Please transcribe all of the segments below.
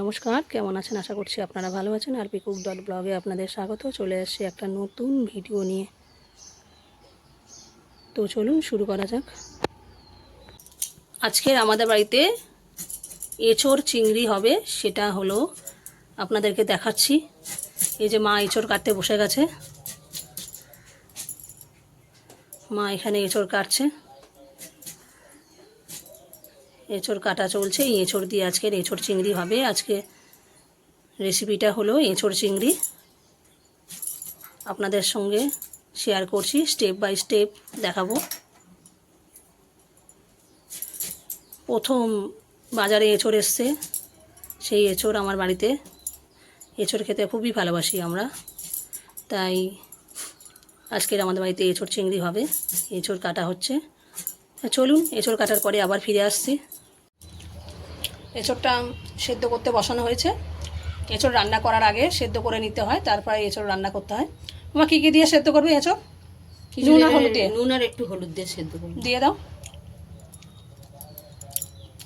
নমস্কার, কেমন আছেন? আশা করছি আপনারা ভালো আছেন। আর পিকুক ডট ব্লগে আপনাদের স্বাগত। চলে এসেছি একটা নতুন ভিডিও নিয়ে। তো চলুন শুরু করা যাক। আজকের আমাদের বাড়িতে এঁচোড় চিংড়ি হবে, সেটা হলো আপনাদেরকে দেখাচ্ছি। এই যে মা এঁচোড় কাটতে বসে গেছে। মা এখানে এঁচোড় কাটছে। এঁচোড় কাটা চলছে। এঁচোড় দিয়ে আজকের এঁচোড় চিংড়ি হবে। আজকে রেসিপিটা হলো এঁচোড় চিংড়ি। আপনাদের সঙ্গে শেয়ার করছি স্টেপ বাই স্টেপ দেখাবো। প্রথম বাজারে এঁচোড় এসছে। সেই এঁচোড় আমার বাড়িতে। এঁচোড় খেতে খুবই ভালোবাসি আমরা। তাই আজকের আমাদের বাড়িতে এঁচোড় চিংড়ি হবে। এঁচোড় কাটা হচ্ছে। চলুন, এঁচোড় কাটার পরে আবার ফিরে আসছি। এঁচোড়টা সেদ্ধ করতে বসানো হয়েছে। এঁচোড় রান্না করার আগে সেদ্ধ করে নিতে হয় তারপরে এঁচোড় রান্না করতে হয়। তোমার কী কী দিয়ে সেদ্ধ করবে এঁচোড়? নুন আর হলুদ? দিয়ে নুন আর একটু হলুদ দিয়ে সেদ্ধ দিয়ে দাও।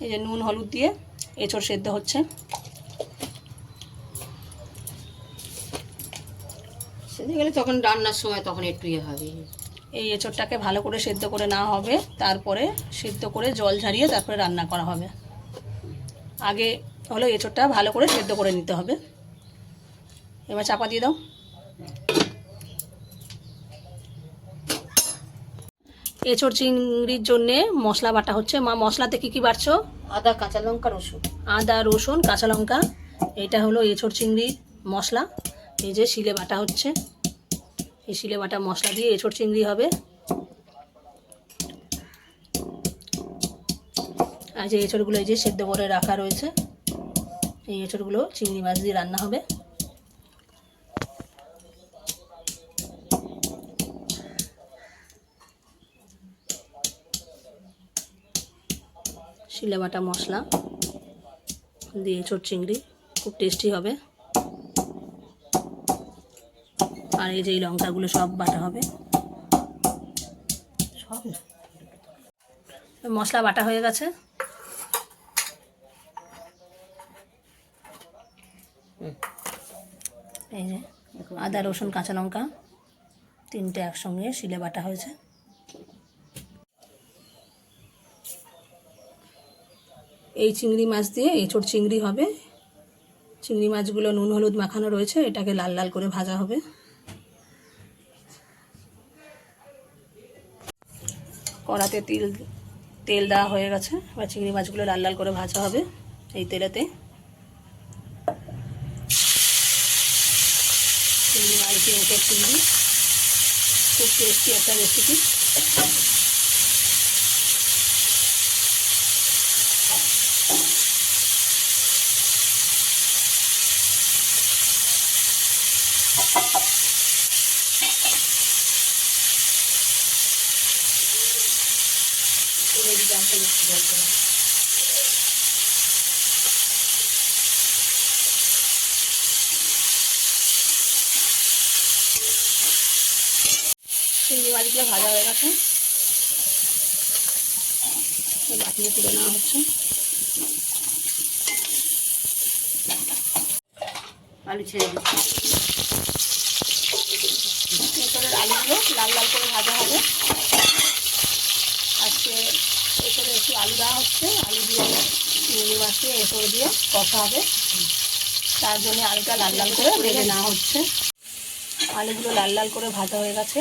এই যে নুন হলুদ দিয়ে এঁচোড় সেদ্ধ হচ্ছে। সেদ্ধ গেলে তখন রান্নার সময় তখন একটু ইয়ে হবে। এই এঁচোড়টাকে ভালো করে সেদ্ধ করে নেওয়া হবে তারপরে সেদ্ধ করে জল ঝারিয়ে তারপরে রান্না করা হবে। আগে হলো এঁচোড়টা ভালো করে সেদ্ধ করে নিতে হবে। এবার চাপা দিয়ে দাও। এঁচোড় চিংড়ির জন্যে মশলা বাটা হচ্ছে। মা মশলাতে কী কী বাড়ছো আদা কাঁচা লঙ্কা রসুন। আদা রসুন কাঁচা লঙ্কা এটা হলো এঁচোড় চিংড়ির মশলা। এই যে শিলে বাটা হচ্ছে। এই শিলে বাটা মশলা দিয়ে এঁচোড় চিংড়ি হবে। যে এঁচোড়গুলো এই যে সেদ্ধ করে রাখা রয়েছে এই এঁচোড়গুলো চিংড়ি মাছ দিয়ে রান্না হবে। শিলে বাটা মশলা দিয়ে এঁচোড় চিংড়ি খুব টেস্টি হবে। আর এই যে এই লঙ্কাগুলো সব বাটা হবে। সব মশলা বাটা হয়ে গেছে। এই যে আদা, রসুন, কাঁচা লঙ্কা, তিনটে একসঙ্গে শিলে বাটা হয়েছে। এই চিংড়ি মাছ দিয়ে এঁচোড় চিংড়ি হবে। চিংড়ি মাছগুলো নুন, হলুদ মাখানো রয়েছে, এটাকে লাল লাল করে ভাজা হবে। কড়াতে তিল, তেল দেওয়া হয়ে গেছে, এবার চিংড়ি মাছগুলো লাল লাল করে ভাজা হবে এই তেলেতে চিংড়ি মাছ দিয়ে এঁচোড় চিংড়ি খুব টেস্টি একটা মাছগুলো ভাজা হয়ে গেছে। বাটিতে তুলে নেওয়া হচ্ছে। আলু ছেড়ে দিচ্ছি। আলুগুলো লাল লাল করে ভাজা হবে। আজকে এঁচড়ে একটু আলু দেওয়া হচ্ছে। আলু দিয়ে চিংড়ি মাছ দিয়ে এঁচড় দিয়ে কষা হবে। তার জন্য আলুটা লাল লাল করে ভেজে নেওয়া হচ্ছে। আলুগুলো লাল লাল করে ভাজা হয়ে গেছে।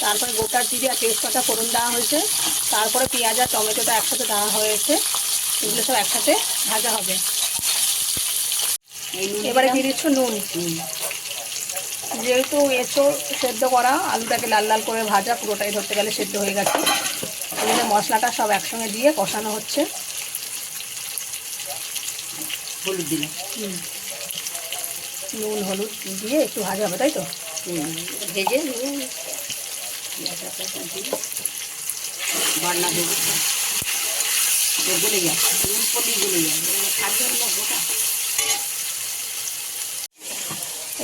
তারপরে গোটা জিরে আর তেজপাতা ফোড়ন দেওয়া হয়েছে। তারপরে পেঁয়াজ আর টমেটোটা একসাথে দেওয়া হয়েছে। এগুলো সব একসাথে ভাজা হবে। এবারে। দিয়ে দিচ্ছ নুন। নুন। যেহেতু এসো সেদ্ধ করা আলুটাকে লাল লাল করে ভাজা পুরোটাই ধরতে গেলে সেদ্ধ হয়ে গেছে। এখানে মশলাটা সব একসঙ্গে দিয়ে কষানো হচ্ছে। হলুদ হুম। নুন হলুদ দিয়ে একটু ভাজা হবে তাই তো? ভেজে নিয়ে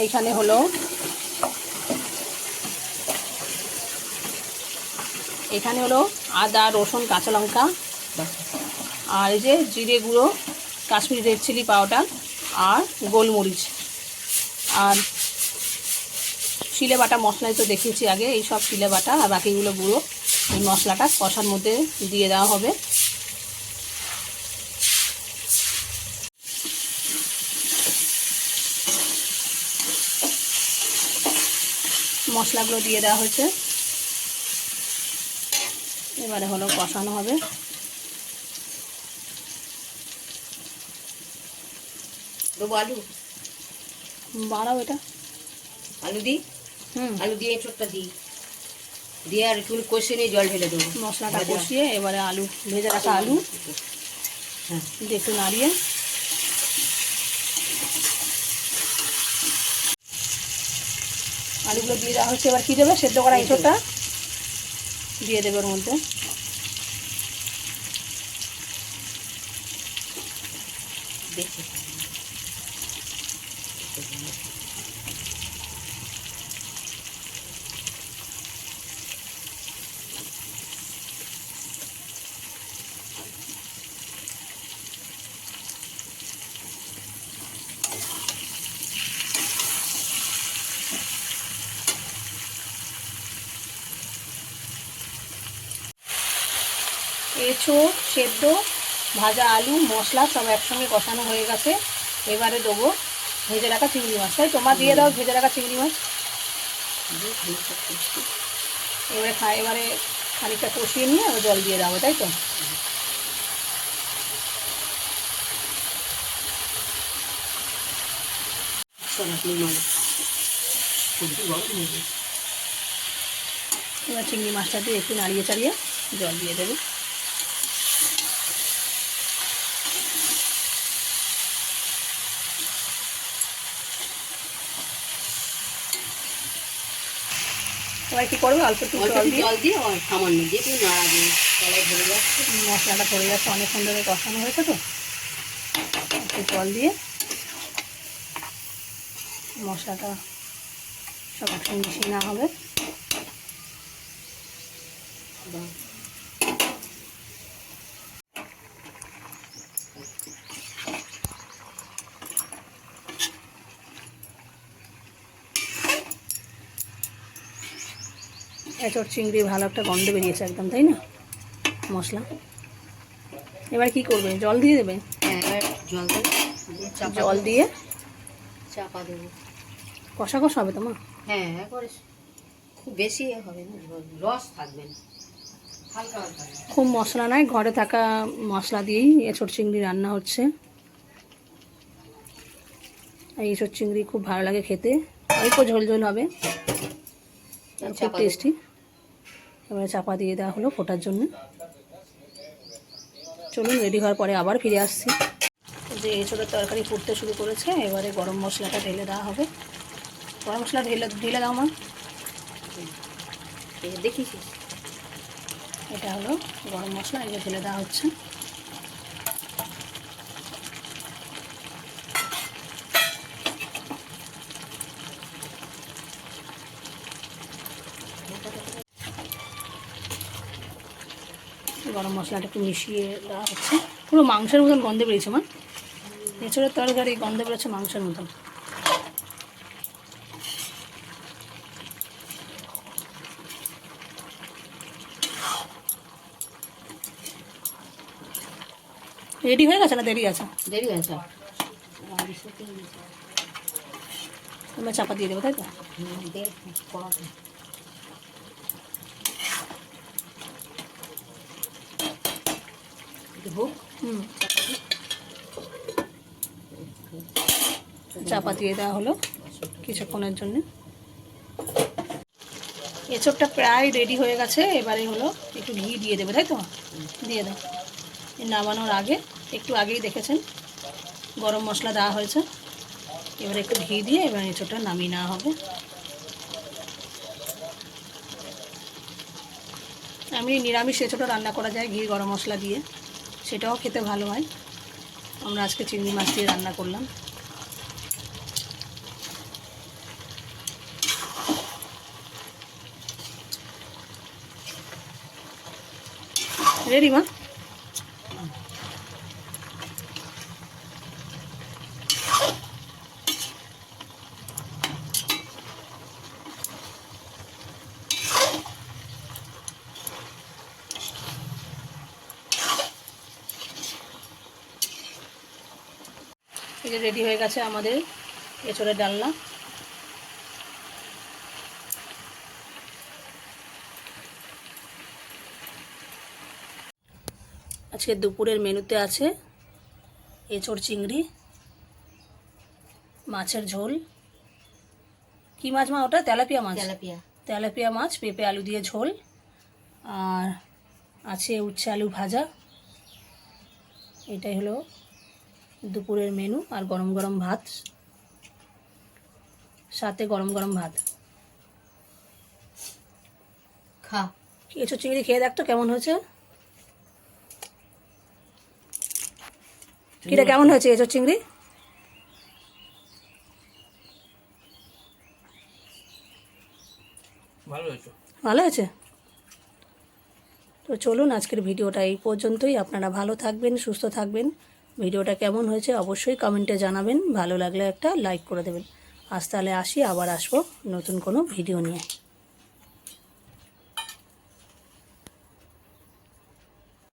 এইখানে হলো এখানে হলো আদা, রসুন, কাঁচা লঙ্কা আর এই যে জিরে গুঁড়ো, কাশ্মীরি রেড চিলি পাউডার আর গোলমরিচ। আর শিলে বাটা মশলাই তো দেখিয়েছি আগে এই সব শিলে বাটা আর বাকিগুলো গুঁড়ো। এই মশলাটা কষার মধ্যে দিয়ে দেওয়া হবে। মশলাগুলো দিয়ে দেওয়া হয়েছে। এবারে হলো কষানো হবে। দেবো আলু বাড়াও এটা। আলু দিই? আলু দিয়ে এঁচোড়টা দিই। দিয়ে আর একটু কষে নিয়ে জল ঢেলে দেবো। মশলাটা কষিয়ে এবারে আলু ভেজে রাখা আলু। হ্যাঁ। একটু নাড়িয়ে। আলুগুলো দিয়ে দেওয়া হচ্ছে এবার কী দেবে? সেদ্ধ করা এঁচোড়টা। দিয়ে দেবে ওর মধ্যে। দেখছি এঁচোড় সেদ্ধ, ভাজা আলু, মশলা সব একসঙ্গে কষানো হয়ে গেছে। এবারে দেবো ভেজে রাখা চিংড়ি মাছ। তাই তোমার দিয়ে দাও ভেজে রাখা চিংড়ি মাছ। এবারে খা, এবারে খানিকটা কষিয়ে নিয়ে আবার জল দিয়ে দেবো, তাই তো? এবার চিংড়ি মাছটা দিয়ে একটু নাড়িয়ে চাড়িয়ে জল দিয়ে দেবে। এবার কি করবে? অল্প একটু জল দিয়ে? জল দিয়ে আর সামান্য দিয়ে একটু নাড়া দিয়ে তলায় ধরে যাচ্ছে মশলাটা পড়ে যাচ্ছে অনেকক্ষণ ধরে কষানো হয়েছে তো। একটু জল দিয়ে মশলাটা সব একসঙ্গে মিশিয়ে নেওয়া হবে। এঁচড় চিংড়ি ভালো একটা গন্ধ বেরিয়েছে একদম তাই না? মশলা। এবার কি করবে? জল দিয়ে দেবে? হ্যাঁ জল জল দিয়ে? চাপা দেবো। কষা কষা হবে তোমার হ্যাঁ একবারে খুব বেশি হবে না রস থাকবে না। খুব মশলা নাই ঘরে থাকা মশলা দিয়েই এঁচড় চিংড়ি রান্না হচ্ছে। আর এঁচড় চিংড়ি খুব ভালো লাগে খেতে। অল্প ঝোল ঝোল হবে। খুব টেস্টি এবারে চাপা দিয়ে দেওয়া হলো ফোটার জন্য। চলুন রেডি হওয়ার পরে আবার ফিরে আসছি। যে ছোটো তরকারি ফুটতে শুরু করেছে এবারে গরম মশলাটা ঢেলে দেওয়া হবে। গরম মশলা ঢেলে ঢেলে দাও মা। দেখিস এটা হলো গরম মশলা এগুলো ঢেলে দেওয়া হচ্ছে। গরম মশলাটা একটু মিশিয়ে দেওয়া হচ্ছে। পুরো মাংসের মতন গন্ধে বেরিয়েছে মা। এছাড়া তরকারি গন্ধে বেরোচ্ছে মাংসের মতন। রেডি হয়ে গেছে না দেরি আছে? দেরি আছে। তোমরা চাপা দিয়ে দেবো তাই তো দেখ কড়াতে একটু হোক চাপা দিয়ে দেওয়া হলো কিছুক্ষণের জন্য। এসবটা প্রায় রেডি হয়ে গেছে, এবারে হলো একটু ঘি দিয়ে দেবে, তাই তো? দিয়ে দাও। নামানোর আগে, একটু আগেই দেখেছেন, গরম মশলা দেওয়া হয়েছে। এবার একটু ঘি দিয়ে এবার এঁচোড়টা নামিয়ে নেওয়া হবে। আমি নিরামিষ এঁচোড়টা রান্না করা যায় ঘি, গরম মশলা দিয়ে। সেটাও খেতে ভালো হয়। আমরা আজকে চিংড়ি মাছ দিয়ে রান্না করলাম। রেডি মা? যে রেডি হয়ে গেছে আমাদের এঁচড়ের ডালনা। আজকে দুপুরের মেনুতে আছে এঁচড় চিংড়ি মাছের ঝোল। কি মাছ মা ওটা? তেলাপিয়া মাছ? তেলাপিয়া। তেলাপিয়া মাছ পেঁপে আলু দিয়ে ঝোল। আর আছে উচ্ছে আলু ভাজা। এটাই হলো দুপুরের মেনু আর গরম গরম ভাত। সাথে গরম গরম ভাত। খা। এঁচো চিংড়ি খেয়ে দেখতো কেমন হয়েছে? কিটা কেমন হয়েছে এঁচো চিংড়ি? ভালো হয়েছে। ভালো আছে তো চলুন আজকের ভিডিওটা এই পর্যন্তই। আপনারা ভালো থাকবেন সুস্থ থাকবেন। ভিডিওটা কেমন হয়েছে অবশ্যই কমেন্টে জানাবেন। ভালো লাগলে একটা লাইক করে দেবেন। আজ তাহলে আসি, আবার আসব নতুন কোনো ভিডিও নিয়ে।